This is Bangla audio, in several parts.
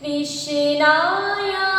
কৃষ্ণায়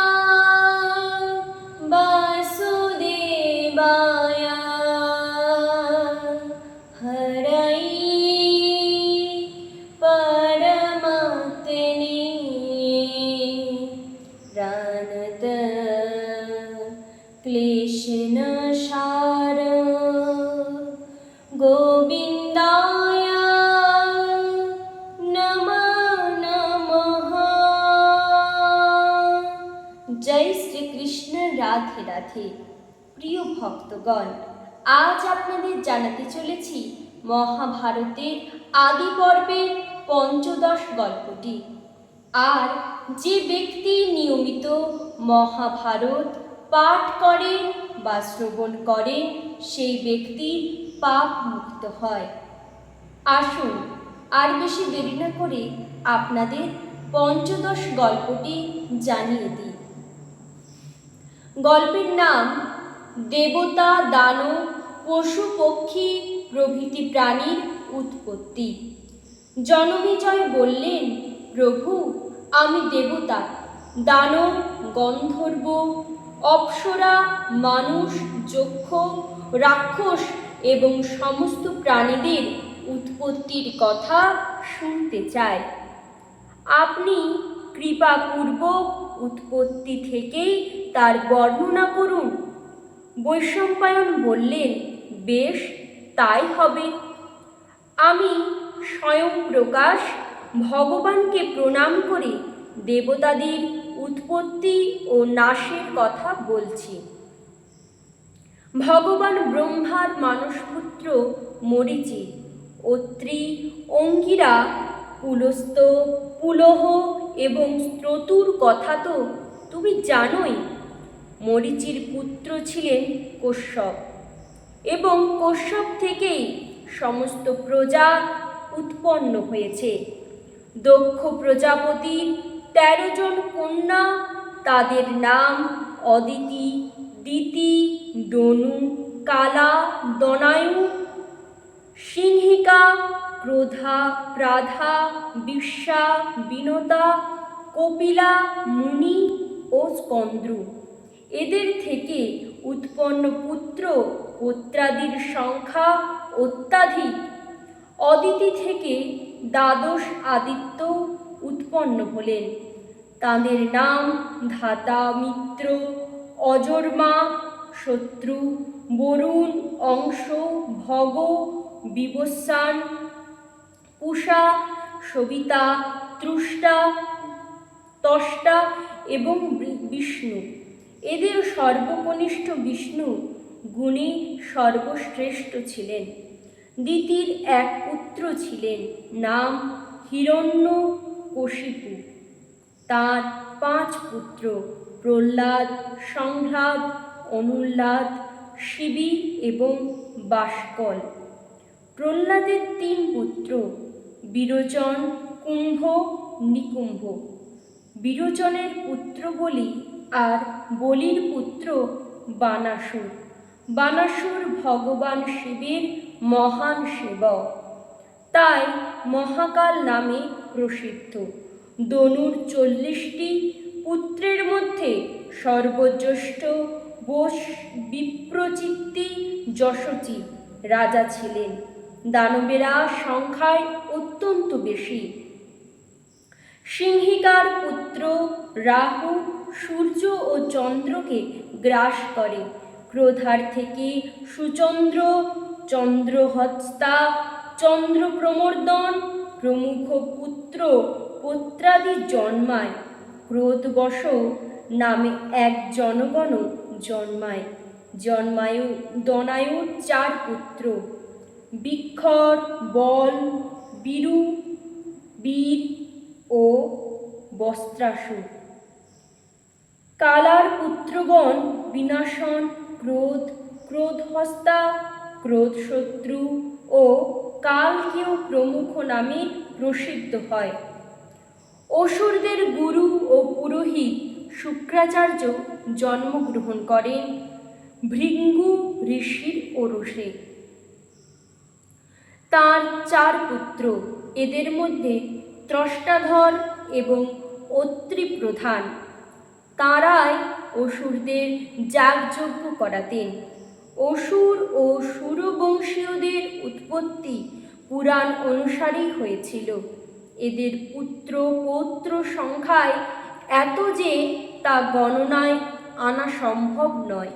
রাধে প্রিয় ভক্তগণ, আজ আপনাদের জানাতে চলেছি মহাভারতের আদি পর্বের পঞ্চদশ গল্পটি। আর যে ব্যক্তি নিয়মিত মহাভারত পাঠ করেন বা শ্রবণ করেন, সেই ব্যক্তির পাপ মুক্ত হয়। আসুন আর বেশি দেরি না করে আপনাদের পঞ্চদশ গল্পটি জানিয়ে দিই। গল্পের নাম, দেবতা দানব পশু পক্ষী প্রভৃতি প্রাণীর উৎপত্তি। জনমেজয় বললেন, প্রভু, আমি দেবতা, দানব, গন্ধর্ব, অপ্সরা, মানুষ, যক্ষ, রাক্ষস এবং সমস্ত প্রাণীদের উৎপত্তির কথা শুনতে চাই। আপনি কৃপাপূর্বক উৎপত্তি থেকেই তার বর্ণনা করুন। বৈশম্পায়ন বললেন, বেশ, তাই হবে। আমি স্বয়ং প্রকাশ ভগবানকে প্রণাম করে দেবতাদের উৎপত্তি ও নাশের কথা বলছি। ভগবান ব্রহ্মার মানসপুত্র মরিচি, অত্রি অঙ্গিরা পুলস্ত, পুলহ এবং স্ত্রতুর কথা তো তুমি জানোই। মরিচির পুত্র ছিলেন কশ্যপ এবং কশ্যপ থেকেই সমস্ত প্রজা উৎপন্ন হয়েছে। দক্ষ প্রজাপতির তেরো জন কন্যা, তাদের নাম অদিতি, দিতি, দনু, কালা, দনায়ু, সিংহিকা ক্রোধা, প্রাধা বিশ্বা বিনতা, কপিলা, মুনি ও স্কন্দ্রু। এদের থেকে উৎপন্ন পুত্র পুত্রাদির সংখ্যা অত্যাধিক। অদিতি থেকে দ্বাদশ আদিত্য উৎপন্ন হলেন। তাদের নাম ধাতা, মিত্র, অজর্মা, শত্রু, বরুণ, অংশ, ভগ বিবস্বান উষা সবিতা তৃষ্টা তষ্টা এবং বিষ্ণু। এদের সর্বকনিষ্ঠ বিষ্ণু গুণী সর্বশ্রেষ্ঠ ছিলেন। দিতির এক পুত্র ছিলেন, নাম হিরণ্য কশিপু তার পাঁচ পুত্র প্রহ্লাদ সংহ্লাদ অনুল্লাদ, শিবি এবং বাষ্কল। প্রহ্লাদের তিন পুত্র বিরোচন, কুম্ভ, নিকুম্ভ। বিরোচনের পুত্র বলি আর বলির পুত্র বানাসুর। বানাসুর ভগবান শিবের মহান সেবক। তাই মহাকাল নামে প্রসিদ্ধ। দনুর চল্লিশটি পুত্রের মধ্যে সর্বজ্যেষ্ঠ বোস বিপ্রচিত্তি যশচি রাজা ছিলেন। দানবেরা সংখ্যায় অত্যন্ত বেশি। সিংহিকার পুত্র রাহু সূর্য ও চন্দ্রকে গ্রাস করে। ক্রোধার থেকে সুচন্দ্র, চন্দ্রহস্তা চন্দ্র প্রমর্দন প্রমুখ পুত্র, পুত্রাদি জন্মায়। ক্রোধবশ নামে এক জনগণ জন্মায়। জন্মায়ু দনায়ুর চার পুত্র। বিক্ষর, বল বীরু, বীর ও বস্ত্রাসু। কালার পুত্রগণ বিনাশন, ক্রোধ, ক্রোধহস্তা, ক্রোধশত্রু ও কালকেও প্রমুখ নামে প্রসিদ্ধ হয়। অসুরদের গুরু ও পুরোহিত শুক্রাচার্য জন্মগ্রহণ করেন ভৃঙ্গু ঋষির ওরসে। তার চার পুত্র, এদের মধ্যে ত্রষ্টাধর এবং অত্রি প্রধান তাঁরাই অসুরদের যাগযজ্ঞ করাতেন। অসুর ও সুরবংশীয়দের উৎপত্তি পুরাণ অনুসারেই হয়েছিল। এদের পুত্র পৌত্র সংখ্যায় এত যে তা গণনায় আনা সম্ভব নয়।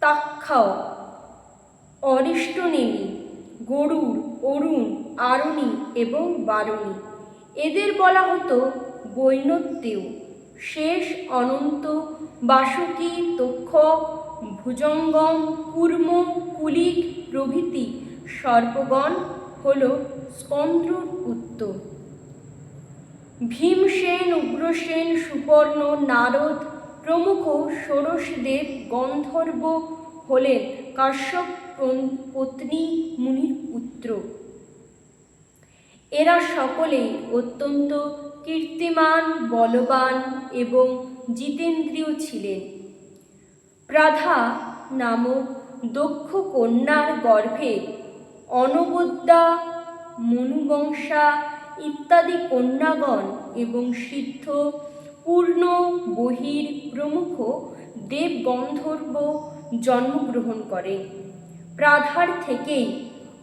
তাক্ষাও অরিষ্টনেমী গরুড় অরুণ, আরণী এবং বারণী। এদের বলা হতো বৈনত্যেও শেষ অনন্ত বাসুকী তক্ষক ভুজঙ্গম, কুর্ম, কুলিক প্রভৃতি সর্পগণ হল স্কন্দ্রুর পুত্র ভীমসেন, উগ্রসেন, সুপর্ণ, নারদ প্রমুখ ষোড়শদেব গন্ধর্ব হলেন কাশ্যপ পত্নী মুনির পুত্র? এরা সকলেই অত্যন্ত কীর্তিমান, বলবান এবং জিতেন্দ্রীয় ছিলেন। প্রাধা নামক দক্ষ কন্যার গর্ভে অনবদ্যা, মনুবংশা ইত্যাদি কন্যাগণ এবং সিদ্ধ, পূর্ণ বহির প্রমুখ দেব গন্ধর্ব জন্মগ্রহণ করেন। প্রাধার থেকেই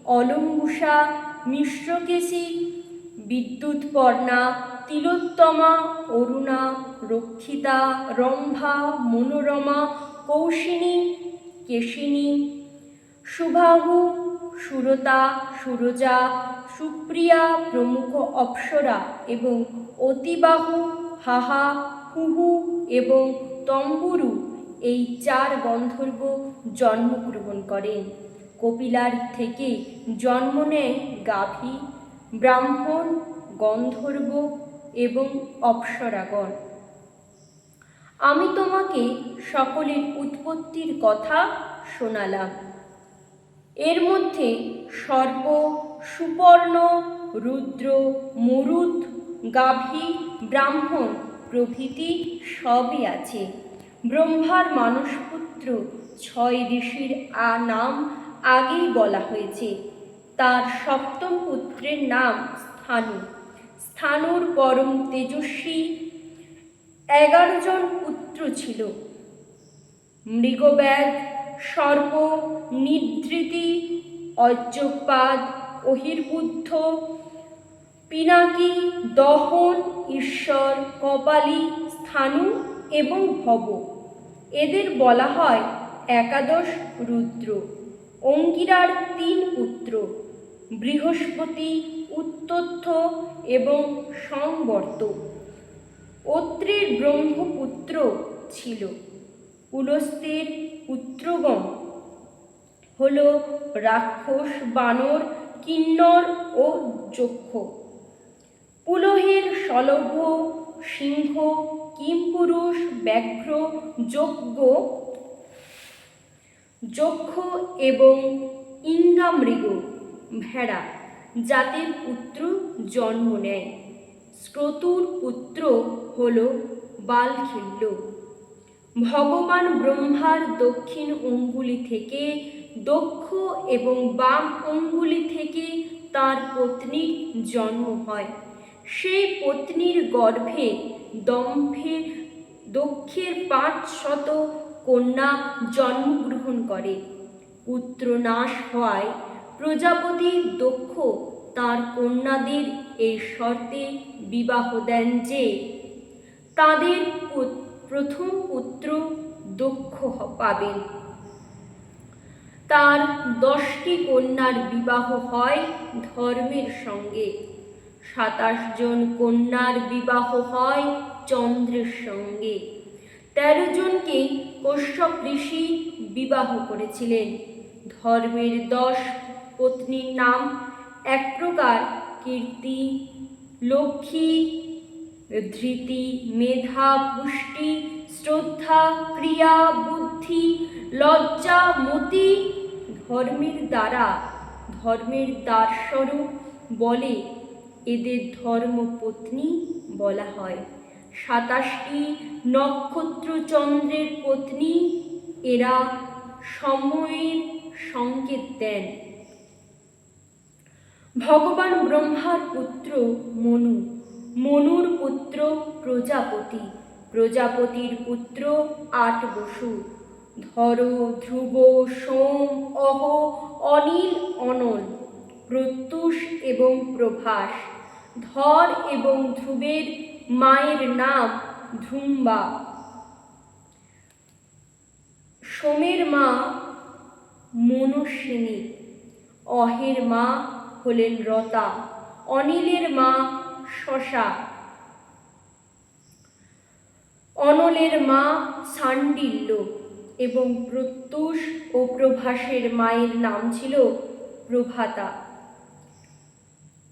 অলম্বুষা মিশ্রকেশী, বিদ্যুৎপর্ণা, তিলোত্তমা, অরুণা, রক্ষিতা, রম্ভা, মনোরমা, কৌশিনী, কেশিনী, সুবাহু, সুরতা, সুরজা, সুপ্রিয়া প্রমুখ অপ্সরা এবং অতিবাহু, হাহা, হুহু এবং তম্বুরু এই চার গন্ধর্ব জন্মগ্রহণ করেন। কপিলার থেকে জন্ম নেয় গাভী, ব্রাহ্মণ, গন্ধর্ব এবং অপ্সরাগণ। আমি তোমাকে সকলের উৎপত্তির কথা শোনালাম। এর মধ্যে সর্প সুপর্ণ, রুদ্র, মরুদ, গাভী, ব্রাহ্মণ প্রভৃতি সবই আছে। ব্রহ্মার মানসপুত্র ছয় ঋষির আ নাম আগেই বলা হয়েছে, তার সপ্তম পুত্রের নাম স্থানু। স্থানুর পরম তেজস্বী এগারো জন পুত্র ছিল। মৃগব্যাগ সর্প, নিদ্রিতি, অজ্জপাদ, অহির্বুদ্ধ, পিনাকি, দহন, ঈশ্বর, কপালী, স্থানু এবং ভব। এদের বলা হয় একাদশ রুদ্র। অঙ্গিরার তিন পুত্র, বৃহস্পতি উত্তথ্য এবং সংবর্ত। অত্রের ব্রহ্মপুত্র ছিল। পুলস্তের পুত্রগণ হল রাক্ষস, বানর, কিন্নর ও যক্ষ। পুলহের শলভ সিংহ কিমপুরুষ ব্যাঘ্র, যজ্ঞ যক্ষ এবং ইঙ্গামৃগ ভেড়া জাতির পুত্র জন্ম নেয়। স্ক্রতুর পুত্র হল বালখিল্য। ভগবান ব্রহ্মার দক্ষিণ অঙ্গুলি থেকে দক্ষ এবং বাম অঙ্গুলি থেকে তার পত্নীর জন্ম হয়। সেই পত্নীর গর্ভে দম্ভে দক্ষের পাঁচ শত কন্যা জন্মগ্রহণ করে। পুত্র নাশ হওয়ায় প্রজাপতি দক্ষ। তার কন্যাদের এই শর্তে বিবাহ দেন যে, তাদের প্রথম পুত্র দক্ষ পাবেন। তার দশটি কন্যার বিবাহ হয় ধর্মের সঙ্গে। সাতাশ জন কন্যার বিবাহ হয় চন্দ্রের সঙ্গে। তেরো জনকে কশ্যপ ঋষি বিবাহ করেছিলেন। ধর্মের দশ পত্নীর নাম এক প্রকার কীর্তি, লক্ষ্মী, ধৃতি, মেধা, পুষ্টি, শ্রদ্ধা, ক্রিয়া, বুদ্ধি, লজ্জা, মতি ধর্মের দ্বারা, ধর্মের দ্বারস্বরূপ বলে এদের ধর্মপত্নী বলা হয়। সাতাশটি নক্ষত্র চন্দ্রের পত্নী এরা সময়ের সংকেত দেন। ভগবান ব্রহ্মার পুত্র মনু। মনুর পুত্র প্রজাপতি। প্রজাপতির পুত্র আট বসু। ধর, ধ্রুব, সোম, অহ, অনিল, অনল। প্রত্যুষ এবং প্রভাস। ধর এবং ধ্রুবের মায়ের নাম ধুম্বা। সোমের মা মনস্বিনী অহের মা হলেন রতা, অনিলের মা শশা, অনলের মা সান্ডিল্য এবং প্রত্যুষ ও প্রভাসের মায়ের নাম ছিল প্রভাতা।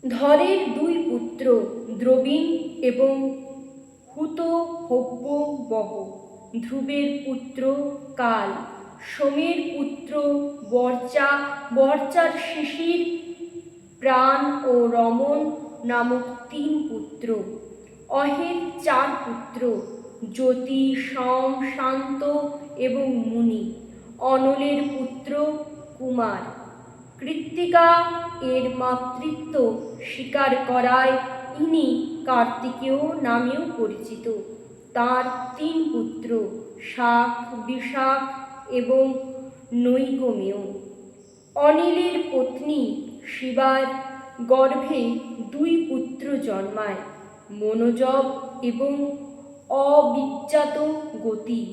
ধরের দুই পুত্র দ্রবীণ এবং হুত হব্য বহ ধ্রুবের পুত্র কাল। সোমের পুত্র বর্চা। বর্চার শিশির প্রাণ ও রমন নামক তিন পুত্র। অহের চার পুত্র, জ্যোতি সম শান্ত এবং মুনি। অনলের পুত্র কুমার। কৃত্তিকা এর মাতৃত্ব স্বীকার করায় ইনি কার্তিকেয় নামেও পরিচিত। তার তিন পুত্র, শাক বিশাখ এবং নৈগমেয়। অনিলের পত্নী শিবার গর্ভে দুই পুত্র জন্মায়, মনোজব এবং অবিজ্ঞাত গতি।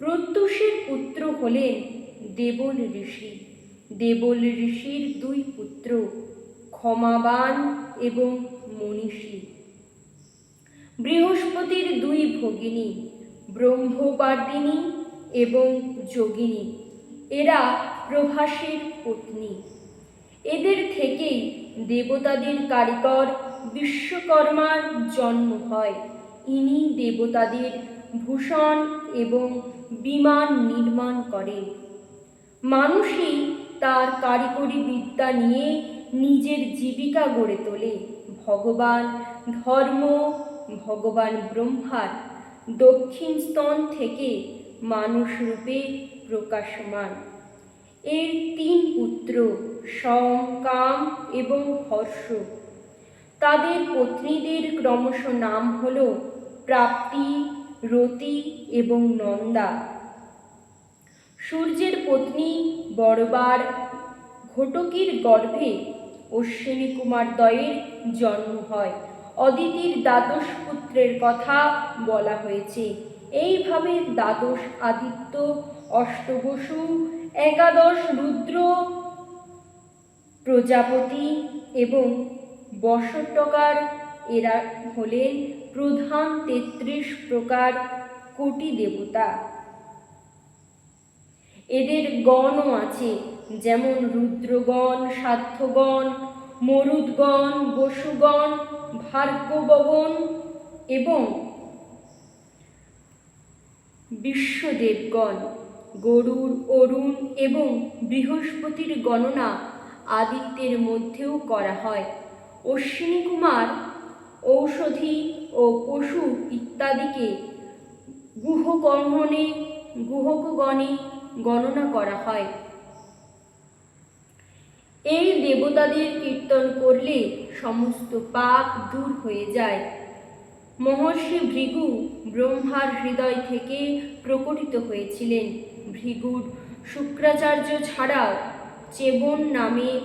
প্রত্যুষের পুত্র হলেন দেবল ঋষি। দেবল ঋষির দুই পুত্র ক্ষমাবান এবং মনীষী। বৃহস্পতির দুই ভগিনী ব্রহ্মবাদিনী এবং যোগিনী। এরা প্রভাসের পত্নী। এদের থেকেই দেবতাদের কারিগর বিশ্বকর্মার জন্ম হয়। ইনি দেবতাদের ভূষণ এবং বিমান নির্মাণ করেন। মানুষই তার কারিগরি বিদ্যা নিয়ে নিজের জীবিকা গড়ে তোলে। ভগবান ধর্ম, ভগবান ব্রহ্মার দক্ষিণ স্তন থেকে মানুষ রূপে প্রকাশমান। এর তিন পুত্র সম কাম এবং হর্ষ। তাদের পত্নীদের ক্রমশ নাম হল প্রাপ্তি, রতি এবং নন্দা। সূর্যের পত্নী বড়বার ঘটকির গর্ভে অশ্বিনী কুমার দয়ের জন্ম হয়। অদিতির দ্বাদশ পুত্রের কথা বলা হয়েছে। এইভাবে দ্বাদশ আদিত্য, অষ্টবসু, একাদশ রুদ্র, প্রজাপতি এবং বসটকার এরা হলেন প্রধান তেত্রিশ প্রকার কোটি দেবতা। এদের গণও আছে। যেমন রুদ্রগণ, সাধ্যগণ, মরুদগণ, বসুগণ, ভার্গবগণ এবং বিশ্বদেবগণ, গরুর, অরুণ এবং বৃহস্পতির গণনা আদিত্যের মধ্যেও করা হয়। অশ্বিনী কুমার ঔষধি ও পশু ইত্যাদিকে গুহগণনে গুহকগণে গণনা করা হয়। এই দেবতাদের কীর্তন করলে সমস্ত পাপ দূর হয়ে যায়। মহর্ষি ভৃগু ব্রহ্মার হৃদয় থেকে প্রকটিত হয়েছিলেন। ভৃগুর শুক্রাচার্য ছাড়াও চেবন নামে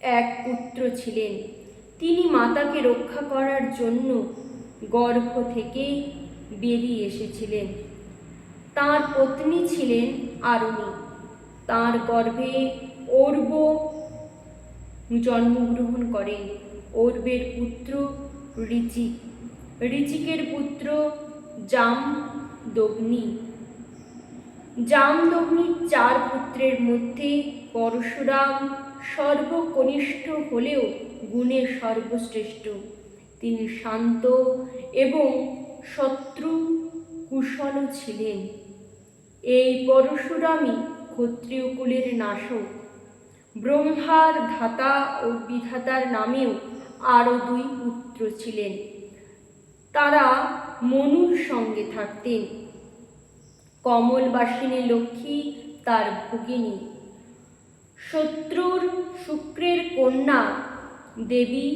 এক পুত্র ছিলেন। তিনি মাতাকে রক্ষা করার জন্য গর্ভ থেকে বেরিয়ে এসেছিলেন। তার পত্নী ছিলেন আরণী। তার গর্ভে অর্ব জন্মগ্রহণ করেন অর্বের পুত্র ঋচিক ঋচিকের পুত্র জামদগ্নি। জামদগ্নির চার পুত্রের মধ্যে পরশুরাম সর্বকনিষ্ঠ হলেও গুণে সর্বশ্রেষ্ঠ। তিনি শান্ত এবং শত্রু কুশল ছিলেন। এই পরশুরামই ক্ষত্রিয় কুলের নাশক। ব্রহ্মার ধাতা ও বিধাতার নামেও আরও দুই পুত্র ছিলেন। তারা মনুর সঙ্গে থাকতেন। কমলবাসিনী লক্ষ্মী তার ভগিনী। শত্রুর শুক্রের কন্যা দেবী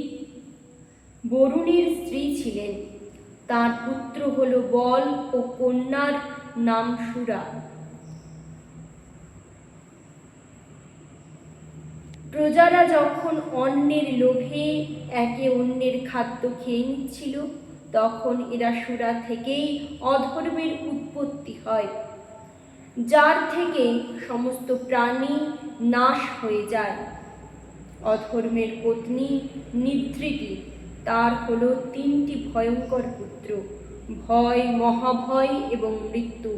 বরুণীর স্ত্রী ছিলেন। তার পুত্র হল বল ও কন্যার নাম সুরা। প্রজারা যখন অন্যের লোভে একে অন্যের খাদ্য খেয়ে নিচ্ছিল, তখন এরা সুরা থেকেই অধর্মের উৎপত্তি হয়, যার থেকে সমস্ত প্রাণী নাশ হয়ে যায়। অধর্মের পত্নী নিদ্রিতি তার হলো তিনটি ভয়ঙ্কর পুত্র, ভয়, মহাভয় এবং মৃত্যু।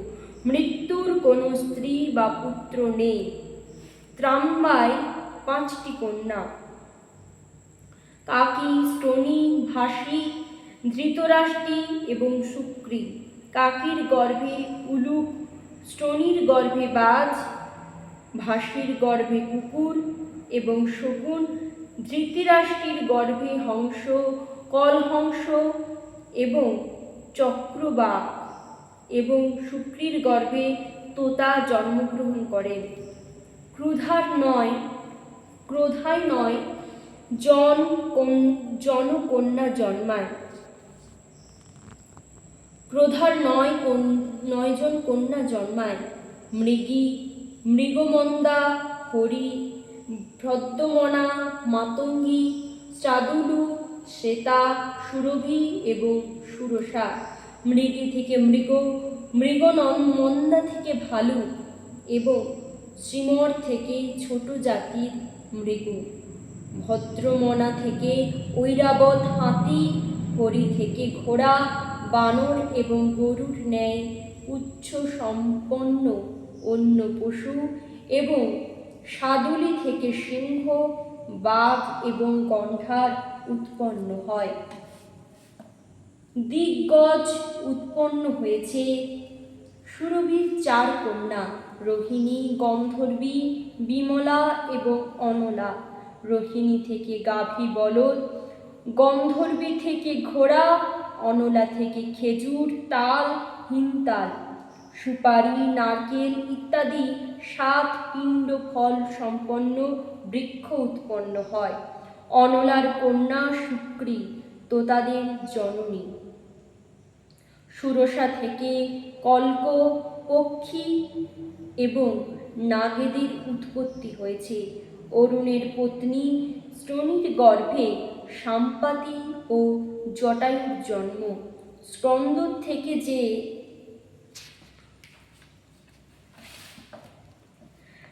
মৃত্যুর কোনো স্ত্রী বা পুত্র নেই। ত্রাম্বায় পাঁচটি কন্যা। কাকি স্টোনি ভাসি, ধৃতরাষ্ট্রী এবং শুক্রী কাকির গর্ভে উলুক স্টোনির গর্ভে বাজ, ভাসির গর্ভে কুকুর এবং শকুন ধৃতরাষ্ট্রীর গর্ভে হংস, কলহংস এবং চক্রবাক এবং শুক্রীর গর্ভে তোতা জন্মগ্রহণ করেন। ক্রুধার নয় ক্রোধায় নয়, জন জনকন্যা জন্মায়। ক্রোধার নয় নয়জন কন্যা জন্মায়। মৃগী, মৃগমন্দা, হরি ভ্রদ্যমনা মাতঙ্গী, চাদুলু, শ্বেতা, সুরভি এবং সুরসা। মৃগী থেকে মৃগ মৃগনন্দা থেকে ভালু এবং শ্রীমর থেকে ছোট জাতির মৃগ। ভদ্রমনা থেকে ঐরাবত হাতি, হরি থেকে ঘোড়া, বানর এবং গরুর ন্যায় উচ্চ সম্পন্ন অন্য পশু এবং সাদুলি থেকে সিংহ, বাঘ এবং গন্ধার উৎপন্ন হয়। দিগ্গজ উৎপন্ন হয়েছে সুরভির চার কন্যা, রোহিণী, গন্ধর্বী, বিমলা এবং অনলা। রোহিণী থেকে গাভী বলদ, গন্ধর্বী থেকে ঘোড়া, অনলা থেকে খেজুর, তাল হিনতাল সুপারি, নারকেল ইত্যাদি সাত পিণ্ড ফল সম্পন্ন বৃক্ষ উৎপন্ন হয়। অনলার কন্যা শুক্রী তোতাদের জননী। সুরসা থেকে কল্ক, পক্ষী এবং নাগেদের উৎপত্তি হয়েছে। অরুণের পত্নী শ্রোণীর গর্ভে সাম্পাতি ও জটায়ুর জন্ম। স্কন্দ থেকে যে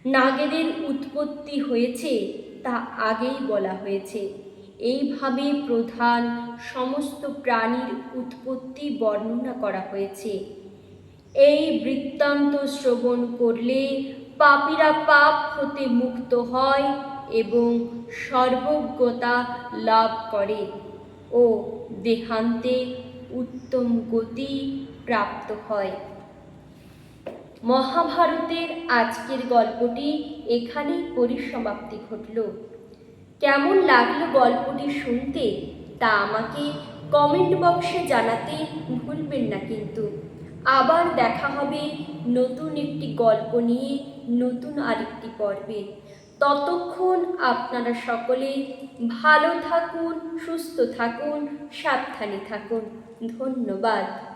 নাগেদের উৎপত্তি হয়েছে, তা আগেই বলা হয়েছে। এইভাবে প্রধান সমস্ত প্রাণীর উৎপত্তি বর্ণনা করা হয়েছে। এই বৃত্তান্ত শ্রবণ করলে পাপীরা পাপ হতে মুক্ত হয় এবং সর্বজ্ঞতা লাভ করে ও দেহান্তে উত্তম গতি প্রাপ্ত হয়। মহাভারতের আজকের গল্পটি এখানেই পরিসমাপ্তি ঘটল। কেমন লাগল গল্পটি শুনতে তা আমাকে কমেন্ট বক্সে জানাতে ভুলবেন না কিন্তু। আবার দেখা হবে নতুন একটি গল্প নিয়ে নতুন আরেকটি পর্বে। ততক্ষণ আপনারা সকলে ভালো থাকুন, সুস্থ থাকুন, সাবধানে থাকুন। ধন্যবাদ।